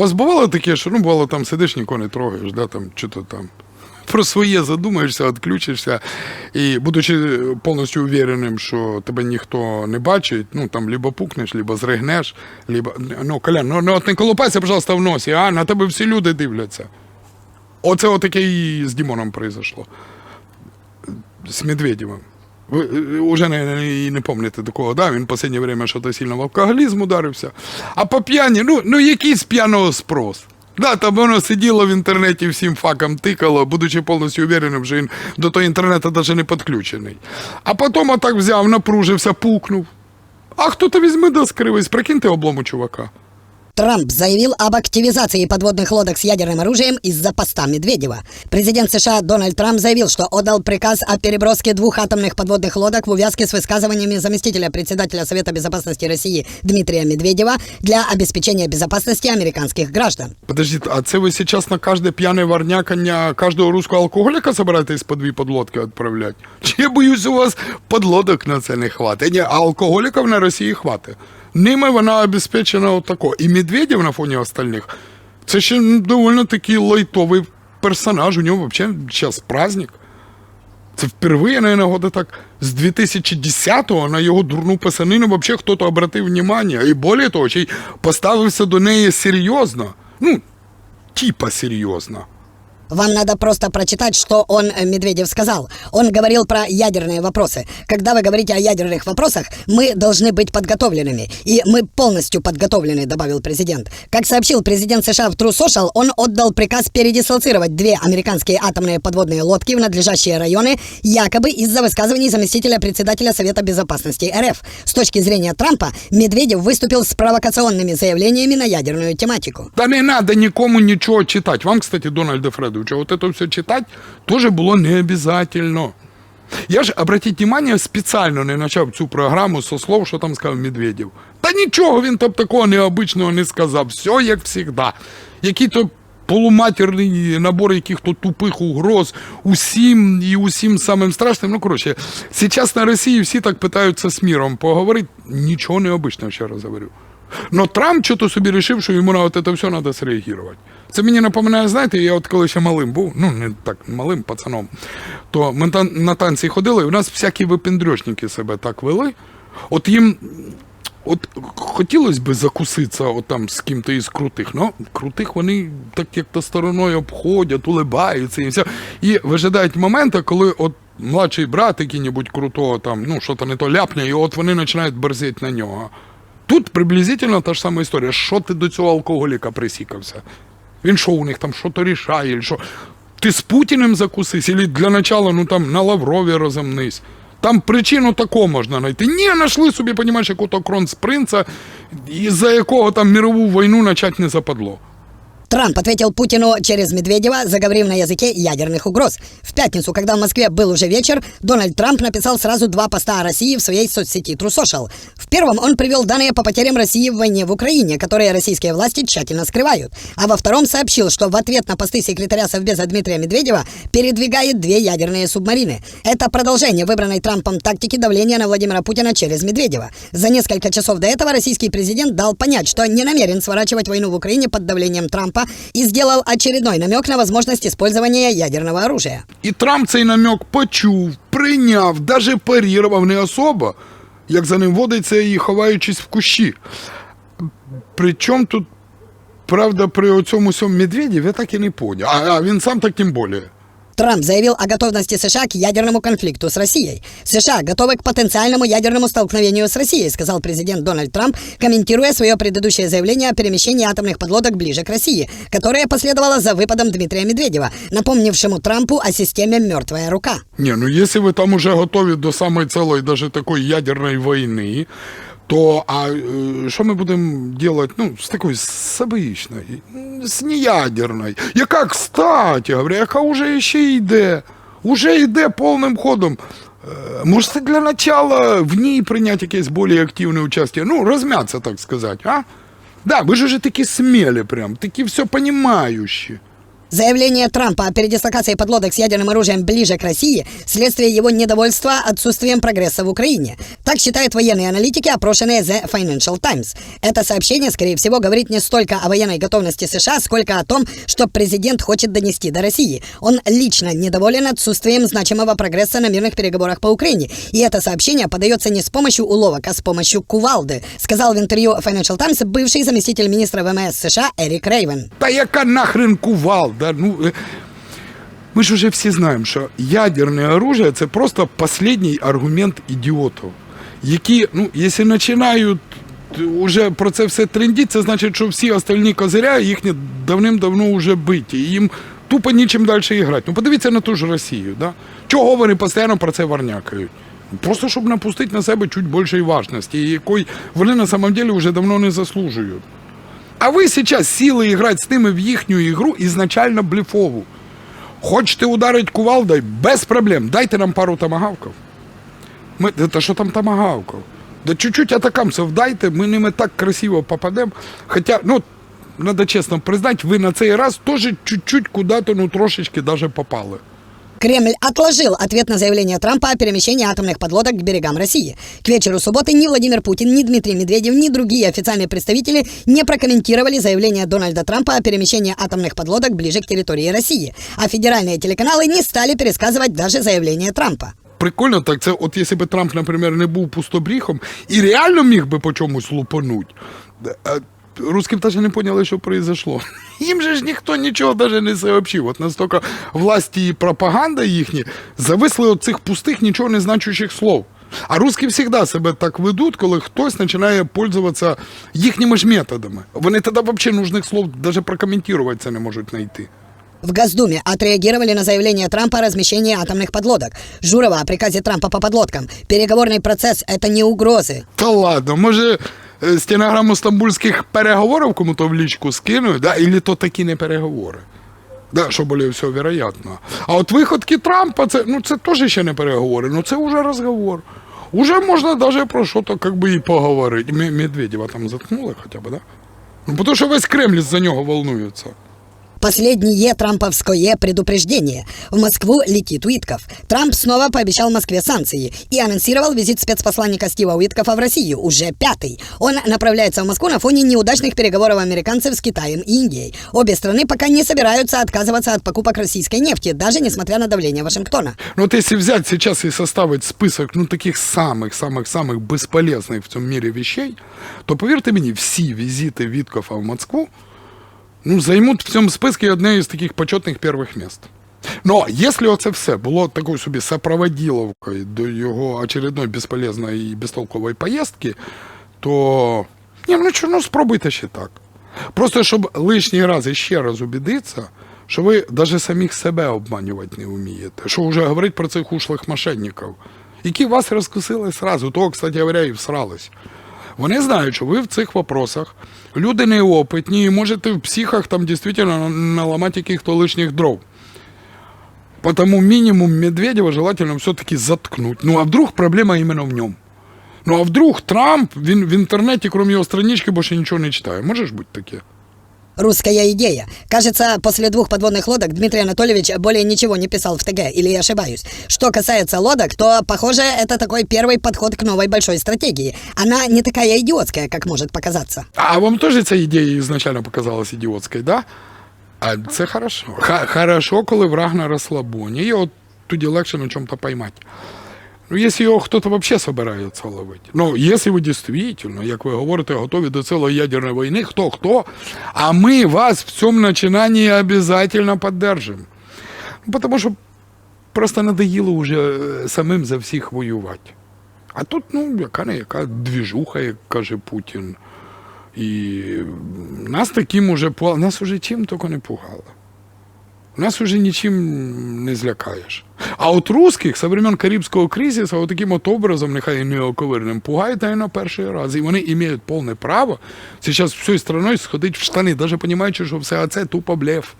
вас бувало таке, що ну бувало там сидиш, нікого не трогаєш, да, там, чи то там. Про своє задумаєшся, відключишся, і будучи повністю увереним, що тебе ніхто не бачить, ну там либо пукнеш, либо зригнеш, либо. Ну, Колян, ну, ну от не колупайся, пожалуйста, в носі, а на тебе всі люди дивляться. Оце отаке і з Дімоном произошло. З Медведєвим. Ви е, уже не, не, пам'ятаєте такого, да? Він в останнє время що-то сильно в алкоголізм ударився. А по п'яні, ну, ну який п'яного спрос? Да, там воно сиділо в інтернеті, всім факам тикало, будучи повністю увереним, що він до того інтернету навіть не підключений. А потім отак взяв, напружився, пукнув. А хто-то візьме да скривись, прикиньте облому чувака. Трамп заявил об активизации подводных лодок с ядерным оружием из-за поста Медведева. Президент США Дональд Трамп заявил, что отдал приказ о переброске двух атомных подводных лодок в увязке с высказываниями заместителя председателя Совета Безопасности России Дмитрия Медведева для обеспечения безопасности американских граждан. Подождите, а це ви сейчас на каждое пьяное ворнякання каждого русского алкоголика собираєтесь по дві подлодки відправляти? Чи я боюсь, у вас подлодок на це не хватить? Ні, а алкоголіків на Росії хватить. Ними вона обезпечена отако. І Медведєв на фоні остальних, це ще доволі такий лайтовий персонаж. У нього взагалі зараз праздник. Це впервые, наверное, года так з 2010-го на його дурну писанину вообще хто-то обратив внимание. І более того, ще поставився до неї серйозно. Ну, типа серйозно. Вам надо просто прочитать, что он, э, Медведев, сказал. Он говорил про ядерные вопросы. Когда вы говорите о ядерных вопросах, мы должны быть подготовленными. И мы полностью подготовлены, добавил президент. Как сообщил президент США в True Social, он отдал приказ передислоцировать две американские атомные подводные лодки в надлежащие районы, якобы из-за высказываний заместителя председателя Совета Безопасности РФ. С точки зрения Трампа, Медведев выступил с провокационными заявлениями на ядерную тематику. Та не треба нікому нічого читати. Вам, кстати, Дональда Фредовича, вот это все читати теж було не обязательно. Я ж, обратіть внимание, спеціально не почав цю програму со слов, що там сказав Медведєв. Та нічого він там такого необичного не сказав. Все як завжди. Які-то полуматерний набор яких-то тупих угроз усім і усім самим страшним. Ну, коротше, зараз на Росії всі так питаються з міром поговорити. Нічого необичного, ще раз говорю. Но Трамп що-то собі вирішив, що йому на от це все треба зреагувати. Це мені напоминає, знаєте, я от коли ще малим був, ну не так малим пацаном, то ми на танці ходили, і у нас всякі випендрьошники себе так вели. От їм От хотілося б закуситися от там з ким-то із крутих, ну крутих вони так як-то стороною обходять, улибаються і все. І вижидають моменту, коли от младший брат який-небудь крутого там, ну, що то не то ляпне, і от вони починають борзити на нього. Тут приблизительно та ж сама історія. Що ти до цього алкоголіка присікався? Він що у них там що то рішає, що? Ти з Путіним закусись, або для начала, ну там на Лаврові розомнись. Там причину таку можна знайти. Ні, знайшли собі, понімаєш, якого кронспринца, із-за якого там мирову війну почати не западло. Трамп ответил Путину через Медведева, заговорив на языке ядерных угроз. В пятницу, когда в Москве был уже вечер, Дональд Трамп написал сразу два поста о России в своей соцсети Social. В первом он привел данные по потерям России в войне в Украине, которые российские власти тщательно скрывают. А во втором сообщил, что в ответ на посты секретаря Совбеза Дмитрия Медведева передвигает две ядерные субмарины. Это продолжение выбранной Трампом тактики давления на Владимира Путина через Медведева. За несколько часов до этого российский президент дал понять, что не намерен сворачивать войну в Украине под давлением Трампа и сделал очередной намек на возможность использования ядерного оружия. І Трамп цей намек почув, прийняв, даже парірував не особо, як за ним водиться і ховаючись в кущі. Причому тут, правда, при цьому всьому Медведєв я так і не поняв. А, а він сам так тим більше. Трамп заявил о готовности США к ядерному конфликту с Россией. США готовы к потенциальному ядерному столкновению с Россией, сказал президент Дональд Трамп, комментируя свое предыдущее заявление о перемещении атомных подлодок ближе к России, которое последовало за выпадом Дмитрия Медведева, напомнившему Трампу о системе «Мертвая рука». Ні, ну якщо ви там уже готові до самої цілої, даже такої ядерної війни, то а е, що ми будемо робити ну, з такої собичної, з неядерної, яка, кстати, говорю, яка вже ще йде, уже йде повним ходом. Е, Може, це для начала в ній прийняти якесь більш активне участь, ну, розм'ятися, так сказати, а? Да, ви ж уже такі смілі прям, такі все понімаючі. Заявление Трампа о передислокации подлодок с ядерным оружием ближе к России – следствие его недовольства отсутствием прогресса в Украине. Так считают военные аналитики, опрошенные The Financial Times. Это сообщение, скорее всего, говорит не столько о военной готовности США, сколько о том, что президент хочет донести до России. Он лично недоволен отсутствием значимого прогресса на мирных переговорах по Украине. И это сообщение подается не с помощью уловок, а с помощью кувалды, сказал в интервью Financial Times бывший заместитель министра ВМС США Эрик Рейвен. Та яка нахрен кувалда? Ну, е, ми ж уже всі знаємо, що ядерне оружие це просто останній аргумент ідіотів, які, ну, якщо починають уже про це все трендіти, це значить, що всі остальні козиря їхні давним-давно вже биті. І їм тупо нічим далі грати. Ну подивіться на ту ж Росію. Да? Чого вони постійно про це варнякають? Просто щоб напустити на себе чуть більшої важності, якої вони на самом деле вже давно не заслужують. А ви зараз сіли грати з ними в їхню ігру ізначально блефову. Хочете ударити кувалдою? Без проблем. Дайте нам пару тамагавків. Ми, та що там тамагавків? Да чуть-чуть атакамців дайте, ми ними так красиво попадемо. Хоча, ну, треба чесно признати, ви на цей раз теж чуть-чуть куди-то, ну, трошечки даже попали. Кремль отложил ответ на заявление Трампа о перемещении атомных подлодок к берегам России. К вечеру субботы ни Владимир Путин, ни Дмитрий Медведев, ни другие официальные представители не прокомментировали заявление Дональда Трампа о перемещении атомных подлодок ближе к территории России. А федеральные телеканалы не стали пересказывать даже заявление Трампа. Прикольно, так це от якщо б Трамп, наприклад, не був пустобріхом і реально міг би по чомусь лупануть, а русским теж не поняли, що произошло. Їм же ж ніхто нічого навіть не сообщив. От настільки власті і пропаганда їхні зависли від цих пустих, нічого не значущих слов. А русські завжди себе так ведуть, коли хтось починає пользуватися їхніми ж методами. Вони тоді взагалі нужних слов навіть прокоментувати це не можуть знайти. В Госдуме отреагировали на заявление Трампа о размещении атомных подлодок. Журова о приказе Трампа по подлодкам. Переговорный процесс – это не угрозы. Та ладно, може е, стенограму стамбульських переговорів кому-то в лічку скинуть, да? і то такі не переговори. Да, що более всього вероятно. А от виходки Трампа, це, ну, це теж ще не переговори, ну це вже розговор. Уже можна навіть про що то как би і поговорити. Медведєва там заткнули хоча б, да? Ну, тому що весь Кремль за нього волнується. Последнее трамповское предупреждение. В Москву летит Уитков. Трамп снова пообещал Москве санкции и анонсировал визит спецпосланника Стива Уиткофа в Россию, уже пятый. Он направляется в Москву на фоне неудачных переговоров американцев с Китаем и Индией. Обе страны пока не собираются отказываться от покупок российской нефти, даже несмотря на давление Вашингтона. Ну, вот если взять сейчас и составить список, ну, таких самых-самых-самых бесполезных в цьому мире вещей, то, повірте мені, всі візити Віткофа в Москву, ну, займуть в цьому списку одне із таких почетних перших міст. Но якщо оце все було такою собі сопроводіловкою до його очередної безполезної і безтолкової поїздки, то ні, ну що, ну спробуйте ще так. Просто щоб лишній раз і ще раз убідитися, що ви навіть самих себе обманювати не вмієте. Що вже говорить про цих ушлих мошенників, які вас розкусили сразу, того, кстати говоря, і всрались. Вони знають, що ви в цих вопросах люди неопитні і можете в психах там дійсно наламати яких-то лишніх дров. Потому минимум Медведева желательно все-таки заткнуть. Ну а вдруг проблема именно в нем? Ну а вдруг Трамп він в інтернеті, крім його странички, більше нічого не читає. Може ж бути таке? Русская идея. Кажется, после двух подводных лодок Дмитрий Анатольевич более ничего не писал в ТГ, или я ошибаюсь. Что касается лодок, то, похоже, это такой первый подход к новой большой стратегии. Она не такая идиотская, как может показаться. А вам теж ця ідея ізначально показалась ідіотською, да? А це хорошо. Ха- хорошо, коли враг на розслабоні. Його тоді легше на чому-то поймати. Ну, якщо його хтось взагалі збирається ловити. Ну, якщо ви дійсно, як ви говорите, готові до цілої ядерної війни, хто хто, а ми вас в цьому починанні обов'язково підтримуємо. Ну, тому що просто надоїло вже е, самим за всіх воювати. А тут, ну, яка не яка двіжуха, як каже Путін. І нас таким уже пугало, нас уже чим тільки не пугало. Нас уже нічим не злякаєш. А от русських со времен Карибського кризису таким от образом, нехай і неоковирним, пугають на перший раз. І вони мають повне право зараз всією страною сходити в штани, навіть розуміючи, що все це тупо блеф.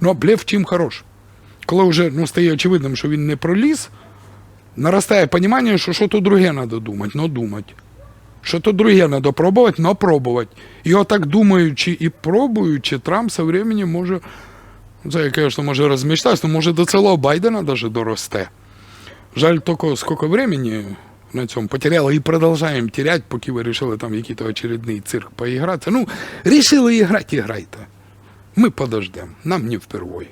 Ну а блеф чим хорош? Коли вже ну, стає очевидним, що він не проліз, наростає розуміння, що що то друге треба думати, ну думати. Що то друге треба пробувати, но пробувати. І отак думаючи і пробуючи, Трамп со временем може Це я, конечно, може розміщатися, но може до цілого Байдена даже доросте. Жаль, тільки скільки времени на цьому потеряло і продовжуємо терять, поки ви вирішили там який-то очередний цирк поігратися. Ну, рішили іграти, іграйте. Ми подождемо, нам не впервой.